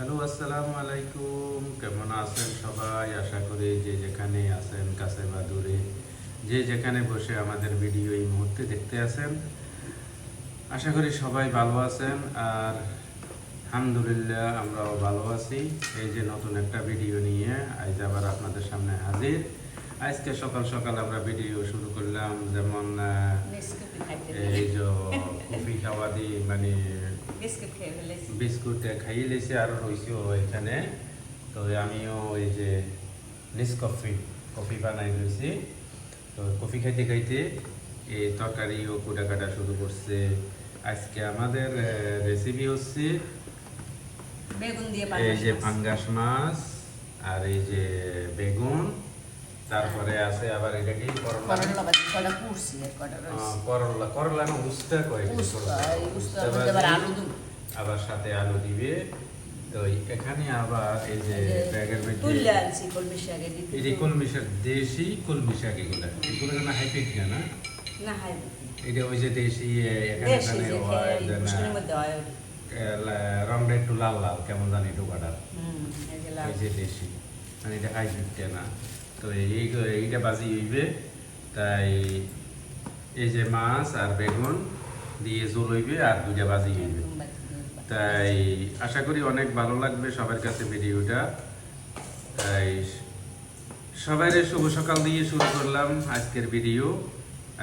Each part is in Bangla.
হ্যালো আসসালামু আলাইকুম। কেমন আছেন সবাই? আশা করি যে যেখানে আছেন কাছে বা দূরে যে যেখানে বসে আমাদের ভিডিও এই মুহূর্তে দেখতে আছেন আশা করি সবাই ভালো আছেন। আর আলহামদুলিল্লাহ আমরাও ভালো আছি। এই যে নতুন একটা ভিডিও নিয়ে আজ আবার আপনাদের সামনে হাজির। আজকে সকাল সকাল আমরা ভিডিও শুরু করলাম যেমন এই যে কফি খাওয়া দিয়ে মানে বিস্কুট খেয়ে ফেলেছি। বিস্কুট খাইয়ে লেছে আর রয়েছে এখানে। তো আমিও ওই যে নিস কফি কফি বানাই রয়েছি তো কফি খাইতে খাইতে এই তরকারিও কুটা কাটা শুরু করছে। আজকে আমাদের রেসিপি হচ্ছে বেগুন দিয়ে এই যে। পাঙ্গাস মাছ আর এই যে বেগুন। তারপরে আছে আবার এটা কি? করলা? করলা আর রয়েছে? না উস্তা কয় উস্তা, উস্তা উস্তা আবার আলু দিব। আবার সাথে আলু দিবে। তো এখানে আবার এই যে ব্যাগের তুললে মধ্যে আনছি কলমি শাকে এই যে কলমি শাক দেশি কলমি শাক এগুলা। এগুলো না হাইব্রিড না না? এটা ওই যে দেশি এখানে হয় রংটা একটু লাল লাল কেমন জানি ঢোকাটা হুম এই যে দেশি। মানে এটা না। তো এই এইটা বাজি হইবে। তাই এই যে মাছ আর বেগুন দিয়ে জল হইবে আর দুইটা বাজি হইবে। তাই আশা করি অনেক ভালো লাগবে সবার কাছে ভিডিওটা। তাই সবাই শুভ সকাল দিয়ে শুরু করলাম আজকের ভিডিও।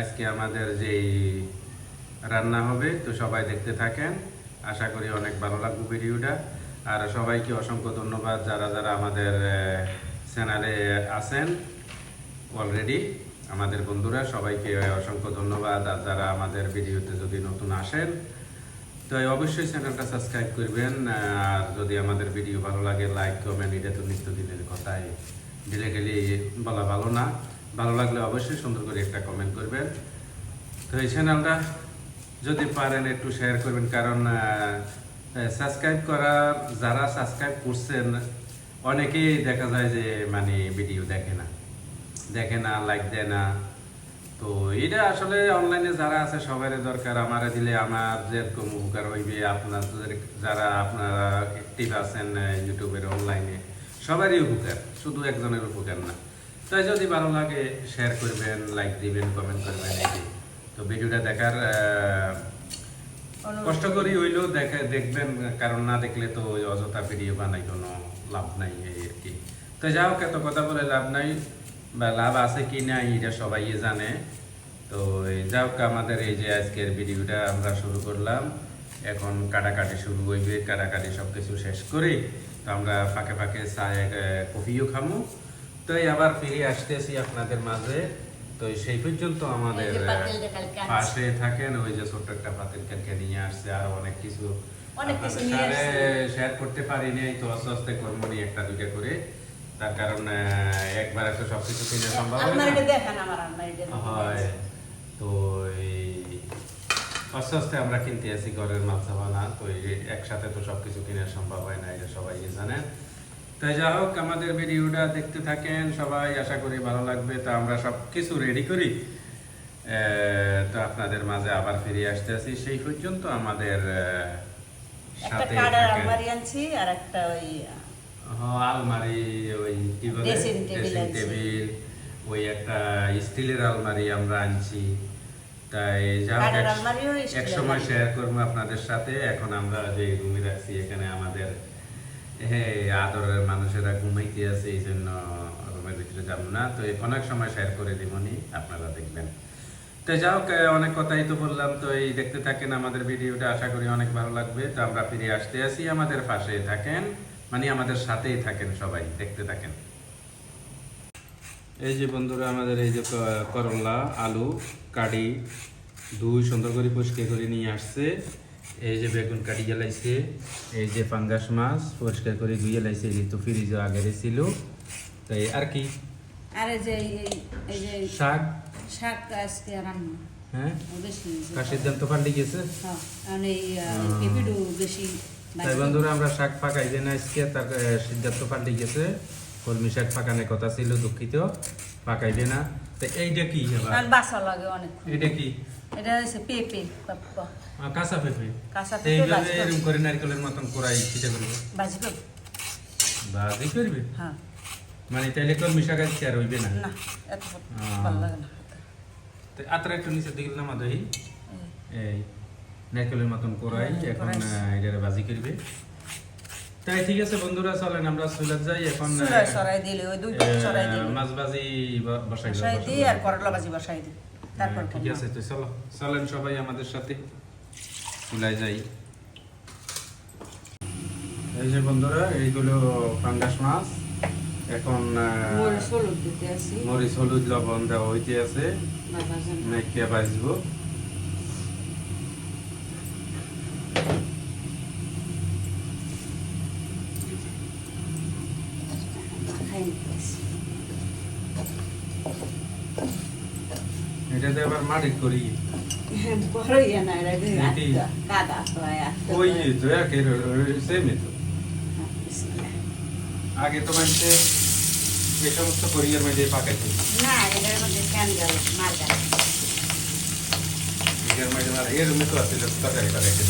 আজকে আমাদের যেই রান্না হবে তো সবাই দেখতে থাকেন। আশা করি অনেক ভালো লাগবে ভিডিওটা। আর সবাইকে অসংখ্য ধন্যবাদ যারা যারা আমাদের চ্যানেলে আছেন অলরেডি আমাদের বন্ধুরা, সবাইকে অসংখ্য ধন্যবাদ। আর যারা আমাদের ভিডিওতে যদি নতুন আসেন, তো অবশ্যই চ্যানেলটা সাবস্ক্রাইব করবেন। আর যদি আমাদের ভিডিও ভালো লাগে, লাইক, কমেন্ট, এটা তো নিত্যদিনের কথাই। গেলে বলা ভালো না। ভালো লাগলে অবশ্যই সুন্দর করে একটা কমেন্ট করবেন। তো এই চ্যানেলটা যদি পারেন একটু শেয়ার করবেন। কারণ সাবস্ক্রাইব করার, যারা সাবস্ক্রাইব করছেন অনেকেই দেখা যায় যে মানে ভিডিও দেখে না। দেখে না লাইক দেয় না। তো এটা আসলে অনলাইনে যারা আছে সবারই দরকার। আমারে দিলে আমার যেরকম উপকার হইবে, আপনাদের, যারা আপনারা অ্যাক্টিভ আছেন ইউটিউবের অনলাইনে সবারই উপকার। শুধু একজনের উপকার না। তাই যদি ভালো লাগে শেয়ার করবেন লাইক দিবেন কমেন্ট করবেন তো ভিডিওটা দেখার কষ্ট করি। হইলেও দেখে দেখবেন কারণ না দেখলে তো ওই অযথা ভিডিও বানাই কোনো লাভ নাই এই আর কি। তো যাও এত কথা বলে লাভ নাই বা লাভ আছে কি নাই এটা সবাই জানে। তো এই যাও আমাদের এই যে আজকের ভিডিওটা আমরা শুরু করলাম। এখন কাটাকাটি শুরু হইবে কাটাকাটি সব কিছু শেষ করি। তো আমরা ফাঁকে ফাঁকে চায় কফিও খামু। তো এই আবার ফিরে আসতেছি আপনাদের মাঝে। তো সেই পর্যন্ত আমাদের। পাশে থাকেন ওই যে ছোট্ট একটা পাতিল কালকে নিয়ে আসছে আর অনেক কিছু। শেয়ার করতে পারিনি তো আস্তে আস্তে কর্ম নিয়ে একটা দুইটা করে। তার কারণ একবার তো সবকিছু কিনে সম্ভব হয় না। হয়। তো আস্তে আস্তে আমরা কিনতে আছি ঘরের মাল সাবানা তো একসাথে তো সবকিছু কেনা সম্ভব হয় না এটা সবাই জানেন? তাই যা হোক আমাদের ভিডিওটা দেখতে থাকেন সবাই আশা করি ভালো লাগবে। তো আমরা সব কিছু রেডি করি তো আপনাদের মাঝে আবার ফিরে আসতে আসি সেই পর্যন্ত আমাদের সাথে আলমারি আনছি আর একটা ওই আলমারি ওই কি বলে? ড্রেসিং টেবিল ওই একটা স্টিলের আলমারি আমরা আনছি। তাই যা এক সময় শেয়ার করব আপনাদের সাথে। এখন আমরা যে রুমে রাখছি এখানে আমাদের হ্যাঁ আদরের মানুষেরা ঘুমাইতে আছে এই জন্য রুমের ভিতরে যাব না। তো এক সময় শেয়ার করে দিবনি আপনারা দেখবেন। তো যা হোক অনেক কথাই তো বললাম। তো এই দেখতে থাকেন আমাদের ভিডিওটা, আশা করি অনেক ভালো লাগবে। তো আমরা ফিরে আসতে আসি আমাদের পাশে থাকেন মানে আমাদের সাথেই থাকেন সবাই, দেখতে থাকেন। এই যে বন্ধুরা, আমাদের এই যে করলা, আলু কাটি দুই সুন্দর করে পরিষ্কার করে নিয়ে আসছে। এই যে বেগুন কাটি জ্বালাইছে এই যে পাঙ্গাস মাছ পরিষ্কার করে ধুয়ে লাইছে এই তো ফ্রিজে আগের ছিল। তাই আর কি? আর এই যে এই- যে শাক? শাক আজকে রান্না হ্যাঁ? ও বেশি কাশির দাম তো পাল্টে গেছে। হ্যাঁ আর এই আহ। বেশি তাই বন্ধুরা আমরা শাক পাকাই দেন আজকে তার সিদ্ধার্থ পাল্টে গেছে। কলমি শাক পাকানোর কথা ছিল দুঃখিত। পাকাইবে না। তো এইটা কি আবার? বাসা লাগে অনেক এটা কি? এটা হচ্ছে পেঁপে। কাঁচা পেঁপে? কাঁচা পেঁপে এইভাবে এরকম করে নারকেলের মতন করাই খিটে করবে? ভাজি করবে ভাজি করবে? হ্যাঁ। মানে তাইলে কলমি শাক আজকে আর হইবে না? না এত ভালো লাগে না তো আত্রা একটু নিচে দিকে নামা দই। এই, নারকেলের মতন করাই হ্যাঁ, এখন। এটা ভাজি করবে। তাই ঠিক আছে বন্ধুরা চলেন আমরা চলে যাই এখন সরাই দিলে ওই দুই সরাই দিলে। মাছ ভাজি বসাই দিই আর করলা ভাজি বসাই দিই। তারপর হ্যাঁ, ঠিক আছে তো চলো চলেন সবাই আমাদের সাথে। চুলায় যাই। এই যে বন্ধুরা এইগুলো পাঙ্গাস মাছ। এখন মরিচ হলুদ লবণ দেওয়া হইতে আছে। বাবা বাজবো খাই নিতে আসি। এটাতে আবার মাটি করি। হ্যাঁ, ইয়ে ওই হয়। তো সেমই তো আগে তো মানুষে এই সমস্ত করিয়ার মধ্যে পাকাইছে না এটার মধ্যে ক্যান্ডেল মার্কা এর মধ্যে আর এর মধ্যে আছে যে তরকারি পাকাইছে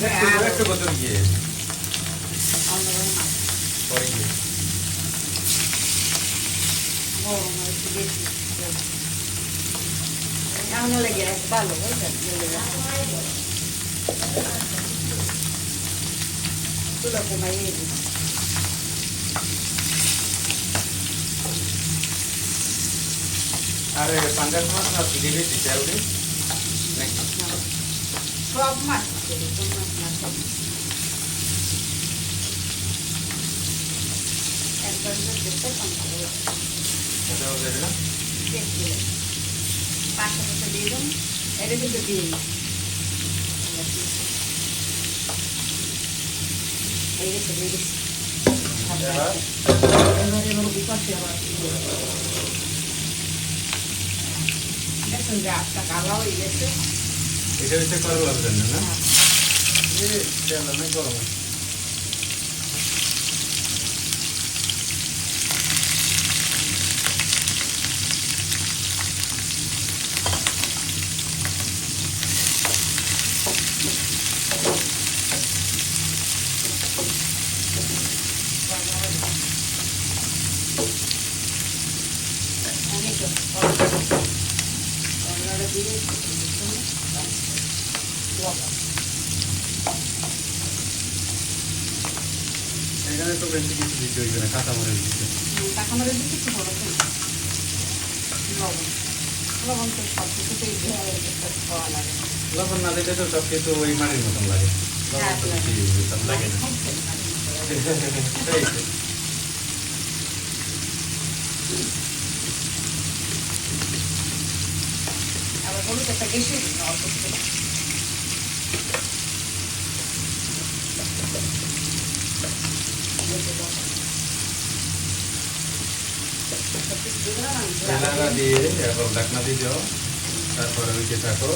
হ্যাঁ, একটু আরও। একটু বছর গিয়ে। পরে গিয়ে। বড় মাছ এমন লেগে আছে ভালো তুলো কমাইয়ে আরে পাঙ্গাস মাছ না দিলে দিতে সব মাছ মাছ একবার দেখতে করে এটা হবে না? দেখতে পাঁচশো টাকা দিয়ে দেন এটা কিন্তু দিয়ে দেখুন যে আটটা কালো হয়ে গেছে এটা হচ্ছে জন্য না গরম অনেক অন্যরা দিয়ে লবণ এখানে তো বেশি কিছু দিতে না কাঁচা দিতে কাঁচামরিচ দিয়ে কিছু বড় লবণ লবণ তো সব কিছুতেই লবণ না দিলে তো সব লাগে আবার হলুদ একটা দিন অল্প করে দিয়ে ঢাকনা দিয়ে দাও। তারপরে ওইকে থাকো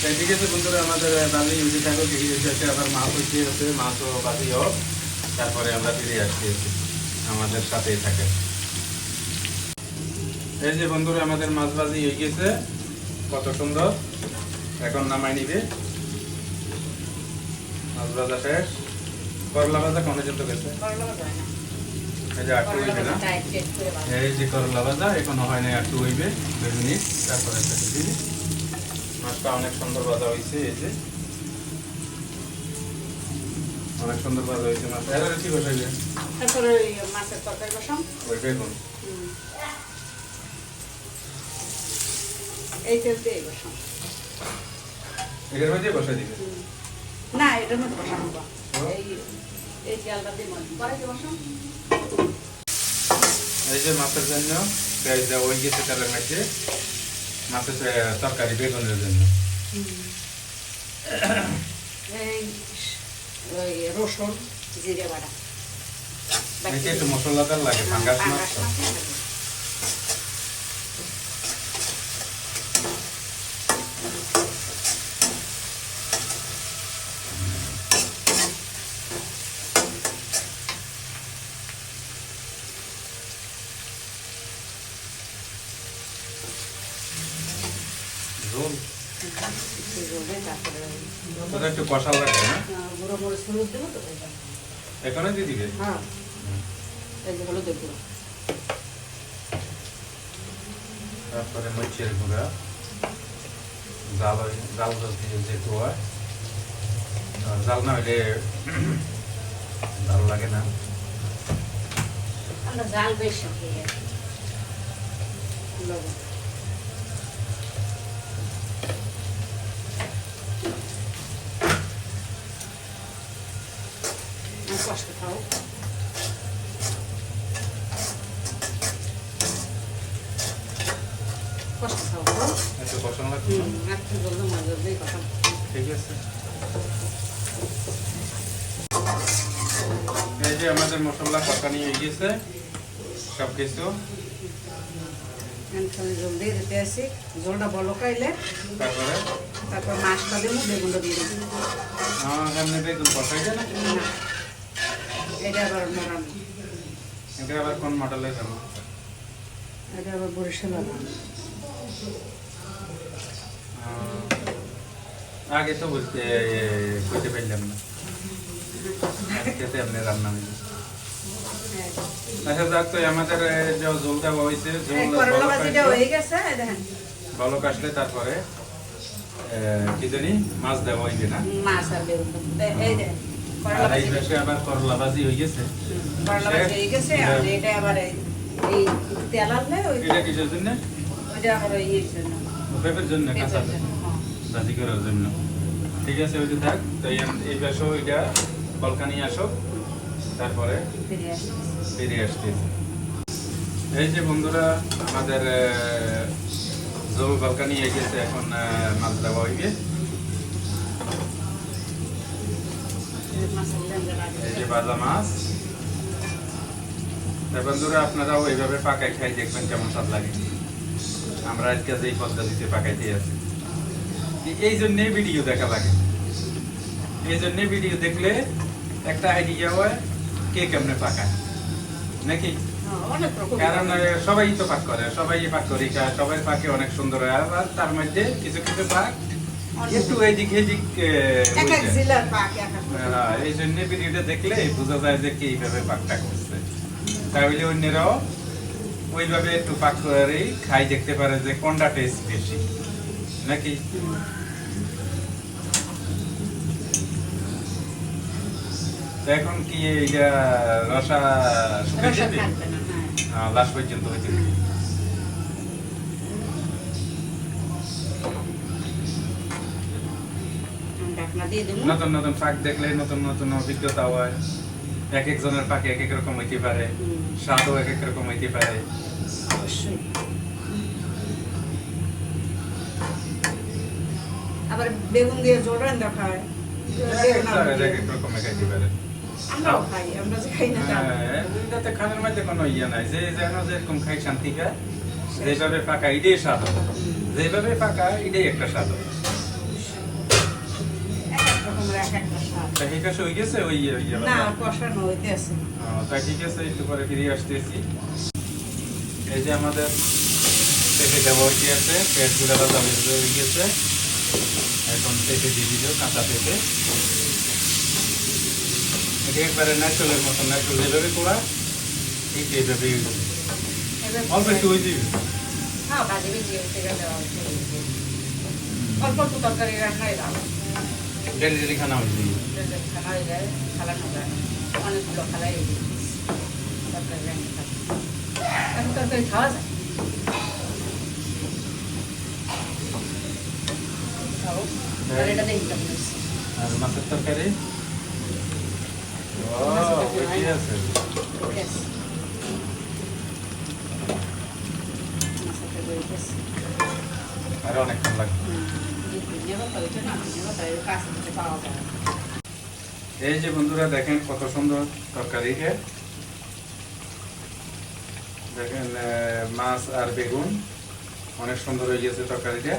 তো ঠিক আছে বন্ধুরা আমাদের বাজি ইউজি থাকো কি হচ্ছে আবার মাছ হচ্ছে হচ্ছে মাছও বাজি হোক। তারপরে আমরা ফিরে আসছি আমাদের সাথেই থাকে। এই যে বন্ধুরা আমাদের মাছ বাজি হয়ে গেছে। কত সুন্দর। এখন নামাই নিবে। মাছ ভাজা শেষ করলা ভাজা কোন পর্যন্ত গেছে? এই যে আটটু হইবে না? এই যে করলা ভাজা এখনও হয় নাই একটু হইবে দুই মিনিট তারপরে মাছটা অনেক সুন্দর ভাজা হয়েছে এই যে। অনেক সুন্দর ভাজা হয়েছে মাছ এর কি বসাইবে তারপরে মাছের তরকারি বসাম ওই বেগুন। এই তেল দিয়ে বসাম এটার মধ্যে বসাই দিবে? না এটার মধ্যে বসাম বা এই তেলটা দিয়ে এই যে মাছের জন্য পেঁয়াজ দেওয়া হয়ে গেছে তেলের মধ্যে মাছের তরকারি বেগুনের জন্য। রসুন জিরে বাটা। একটু মশলাদার লাগে ফাঙ্গাস মাছ পাঙ্গাস তো। মাছ লাগে। ঝোল একটু জ্বলবে তারপরে ওটা একটু কষা লাগবে না গুঁড়ো মরিচ হলুদ দেবো তো এখানে দিয়ে দিবে? হ্যাঁ। এই যে হলুদের গুঁড়ো। তারপরে মরিচের গুঁড়া জাল জাল দিয়ে যেহেতু হয় জাল না হলে ভালো লাগে না। জাল বেশি খেয়ে লবণ আর কষ্ট খাও কষ্ট খাও গো। একটু কষানো লাগবে না? হুম, একটু জলদি মজা দিয়ে কথা ঠিক আছে এই যে আমাদের মশলা কষানি হয়ে গেছে সব কিছু জল দিয়ে দিতে আসি জলটা বলো খাইলে তারপরে তারপর মাছটা দেবো বেগুনটা দিয়ে আমার সামনে বেগুন কষাই না এটা আবার নরম এটা আবার কোন মডেলের জানো এটা আবার বরিশাল আগে তো বলতে কইতে পারলাম না। আজকে তো এমনি রান্না হয়েছে আচ্ছা যাক তো আমাদের যে ঝোলটা হয়েছে হয়ে বলক আসলে তারপরে কি জানি মাছ দেওয়া হইবে না। মাছ আর এই এই পাশে আবার করলা ভাজি হয়ে গেছে। করলা ভাজি গেছে আর এটা আবার এই এই তেল আনলে ওই এটা কিসের জন্য? ওইটা আবার ইয়ের জন্য। পেঁপের জন্য কাঁচা পেঁপের জন্য। ভাজি করার জন্য। ঠিক আছে ওইটা থাক তো এই- পাশেও এটা বলকানি আসো। তারপরে ফিরে আসি। ফিরে আসতেছি এই যে বন্ধুরা আমাদের জল বালকানি এসেছে এখন মাছ দেওয়া হইবে। এই যে ভাজা মাছ। তা বন্ধুরা আপনারাও এইভাবে পাকাই খাই দেখবেন কেমন স্বাদ লাগে। আমরা আজকে যে পদ্ধতিতে পাকাইতে আছি। এই- এই জন্যে ভিডিও দেখা লাগে। এই জন্যে ভিডিও দেখলে একটা আইডিয়া হয় কে কেমনে পাকায়। নাকি? হ্যাঁ, কারণ সবাই তো পাক করে সবাই পাক করি সবাই পাকে অনেক সুন্দর হয়। আর তার মধ্যে কিছু কিছু পাক একটু এদিক এদিক এক এক জেলার পাক এক এক হ্যাঁ, এই জন্য ভিডিওটা দেখলে বোঝা যায় যে কি এইভাবে পাকটা করছে। তাহলে অন্যরাও ওইভাবে একটু পাক করেই খাই দেখতে পারে যে কোনটা টেস্ট বেশি। নাকি? এখন কি এইটা রসা শুকিয়ে? হ্যাঁ। লাস্ট পর্যন্ত হইতে দিবি। আমি ঢাকনা দিয়ে দেবো। নতুন নতুন পাক দেখলে নতুন নতুন অভিজ্ঞতা হয়। এক একজনের পাকে এক এক রকম হইতে পারে। স্বাদও এক এক রকম হইতে পারে। অবশ্যই। আবার বেগুন দিয়ে জোর রান্না খায়। এক এক জনের এক এক রকম খাইতে পারে। আমরাও খাই আমরা যে খাই না তা। না। হ্যাঁ, এটাতে খানের মধ্যে কোনো ইয়ে নাই। যে যেন যেরকম খাই শান্তি খায়। যেভাবে পাকা এটাই স্বাদ। যেভাবে পাকা এটাই একটা স্বাদ হবে। এক এক রকমের এক একটা স্বাদ। তা আছে হয়ে গেছে? ওই না? কষানো হইতে আছে। ও, তা ঠিক আছে একটু পরে ফিরে আসতেছি। এই যে আমাদের পেঁপে দেওয়া হয়ে গেছে পেঁয়াজগুলা ভাজা হয়ে গেছে এখন পেঁপে দিয়ে দিল কাঁচা পেঁপে। এটা একবারে ন্যাচুরালের মতন ন্যাচুরাল যেভাবে করা ঠিক এইভাবে অল্প একটু যাবে। হ্যাঁ বাজে বেজে হচ্ছে অল্প অল্প তরকারি রান্নাই ভালো। ডেলি ডেলি খানা হয়ে যাবে খানা হয়ে যায় খালানো যায় অনেকগুলো খালাই তরকারি এখন তরকারি খাওয়া যায় আর হয়েছে। মাছের তরকারি আছে আর অনেকক্ষণ লাগবে এই যে বন্ধুরা দেখেন কত সুন্দর তরকারিটা দেখেন মাছ আর বেগুন অনেক সুন্দর হয়ে গেছে তরকারিটা।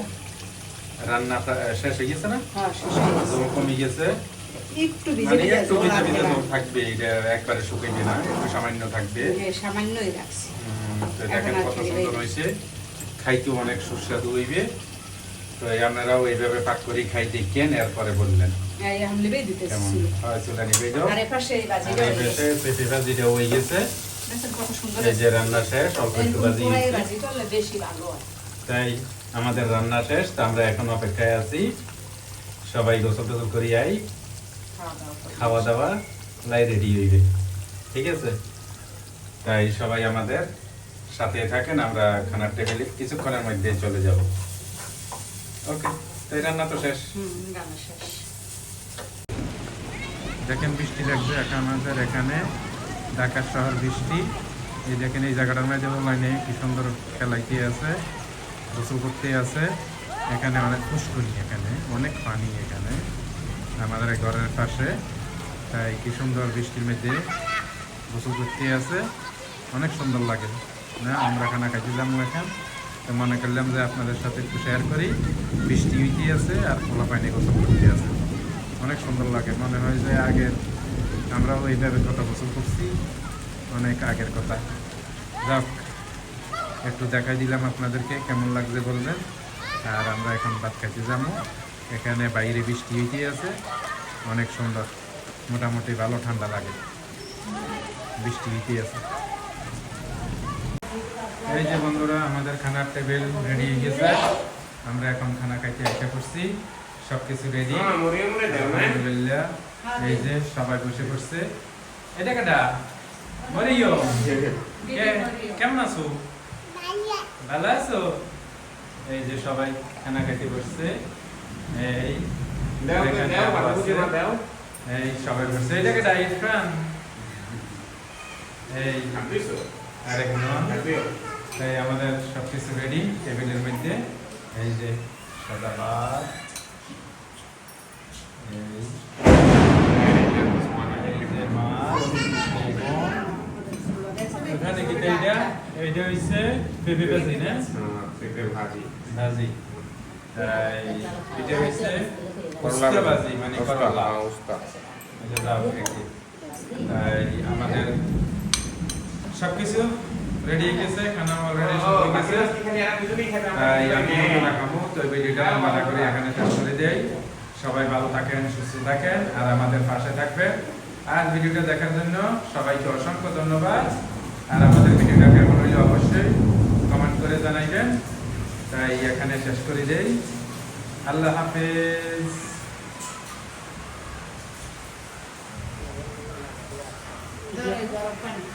রান্নাটা শেষ হয়ে গেছে না? হ্যাঁ, গেছে। কমে গেছে একটু মানে ভিজে একটু থাকবে এটা একবারে শুকাইবে না একটু সামান্য থাকবে। সামান্যই রাখছি দেখেন কত সুন্দর। হয়েছে। খাইতেও অনেক সুস্বাদু হইবে। তো আপনারাও এইভাবে পাক করে খাই দেখেন এরপরে বললেন। হয়। তাই আমাদের রান্না শেষ তো আমরা এখন অপেক্ষায় আছি। সবাই গোসল টোসল করি আই। খাওয়া দাওয়া করে। খাওয়া দাওয়া লাই রেডি হইবে। ঠিক আছে? তাই সবাই আমাদের সাথে থাকেন আমরা খানার টেবিলে কিছুক্ষণের মধ্যে চলে যাব। ওকে তো রান্না তো শেষ। হুম শেষ। দেখেন বৃষ্টি লাগছে এখন আমাদের এখানে ঢাকা শহর বৃষ্টি। এই দেখেন এই জায়গাটার মধ্যে লাইনে কি সুন্দর খেলাইতে আছে গোসল করতে আছে। এখানে অনেক পুষ্করী এখানে অনেক পানি এখানে আমাদের ঘরের পাশে। তাই কি সুন্দর বৃষ্টির মধ্যে গোসল করতে আছে অনেক সুন্দর লাগে। না আমরা খানা যাব এখন। তো মনে করলাম যে আপনাদের সাথে একটু শেয়ার করি। বৃষ্টি হইতে আছে আর খোলা পানি গোসল করতে আছে। অনেক সুন্দর লাগে। মনে হয় যে আগের আমরাও এইভাবে কত গোসল করছি। অনেক আগের কথা। যাক, একটু দেখাই দিলাম আপনাদেরকে কেমন লাগছে বলবেন। আর আমরা এখন ভাত খাইতে যাব। এখানে বাইরে বৃষ্টি হইতে আছে। অনেক সুন্দর। মোটামুটি ভালো ঠান্ডা লাগে। বৃষ্টি হইতে আছে। এই যে বন্ধুরা আমাদের খানার টেবিল রেডি হয়ে গেছে। আমরা এখন খানা খাইতে এসে করছি সব কিছু রেডি আলহামদুলিল্লাহ। এই যে সবাই বসে পড়ছে। এটা কেটা মরিও কে- কেমন আছো? ভালো আছো? এই যে সবাই খানা খাইতে বসছে। এই এখানে আরও। এই সবাই বসছে। এটা কেটা ইরফান। এই। আরেকজন তাই আমাদের সব কিছু রেডি টেবিলের মধ্যে। এই যে সাদা ভাত এই এই যে মাছ বেগুন। ওখানে কি এইটা? এইটা হইছে পেঁপে ভাজি না? ভাজি। তাই এটা ভাজি মানে করলা। এটা তাই আমাদের সবকিছু রেডি হয়ে খানা অলরেডি হয়ে গেছে। তাই আমি রাখাবো তো ভিডিওটা আমরা করে এখানে শেষ করে দেই। সবাই ভালো থাকেন সুস্থ থাকেন আর আমাদের পাশে থাকবেন। আর ভিডিওটা দেখার জন্য সবাইকে অসংখ্য ধন্যবাদ। আর আমাদের ভিডিওটা কেমন হইলে অবশ্যই কমেন্ট করে জানাইবেন। তাই এখানে শেষ করে দেই। আল্লাহ হাফেজ। Good, well,